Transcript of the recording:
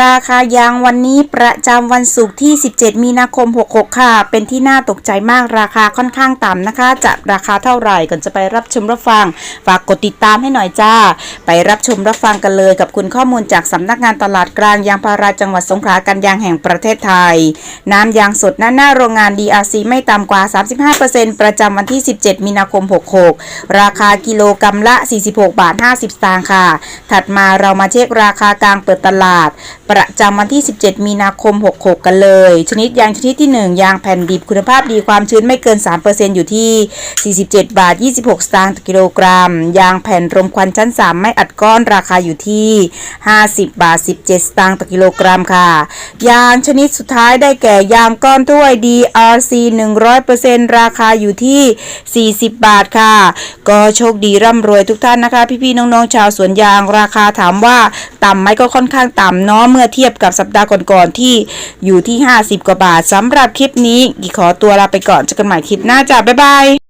ราคายางวันนี้ประจำวันศุกร์ที่ 17 มีนาคม 66 ค่ะ เป็นที่น่าตกใจมากราคาค่อนข้างต่ำนะคะ จะราคาเท่าไหร่ก่อนจะไปรับชมรับฟัง ฝากกดติดตามให้หน่อยจ้า ไปรับชมรับฟังกันเลยกับคุณข้อมูลจากสำนักงานตลาดกลางยางพาราจังหวัดสงขลากันยางแห่งประเทศไทย น้ำยางสดหน้าหน้าโรงงาน DRC ไม่ต่ำกว่า 35%ประจำวันที่ 17 มีนาคม 66 ราคากิโลกรรัมละ 46 บาท 50 สตางค์ค่ะ ถัดมาเรามาเช็คราคากลางเปิดตลาดประจำวันที่ 17 มีนาคม 66 กันเลย ชนิดยางชนิดที่ 1 ยางแผ่นดิบคุณภาพดีความชื้นไม่เกิน 3%อยู่ที่ 47 บาท 26 สตางค์ต่อกิโลกรัม ยางแผ่นรมควันชั้น 3 ไม่อัดก้อนราคาอยู่ที่ 50 บาท 17 สตางค์ต่อกิโลกรัมค่ะ ยางชนิดสุดท้ายได้แก่ยางก้อนถ้วย DRC 100%ราคาอยู่ที่ 40 บาทค่ะ ก็โชคดีร่ำรวยทุกท่านนะคะ พี่ๆน้องๆชาวสวนยางราคาถามว่าต่ำไหมก็ค่อนข้างต่ำเนาะเมื่อเทียบกับสัปดาห์ก่อนๆที่อยู่ที่ 50 กว่าบาทสำหรับคลิปนี้กี่ขอตัวลาไปก่อนเจอกันใหม่คลิปหน้าจ้าบ๊ายบาย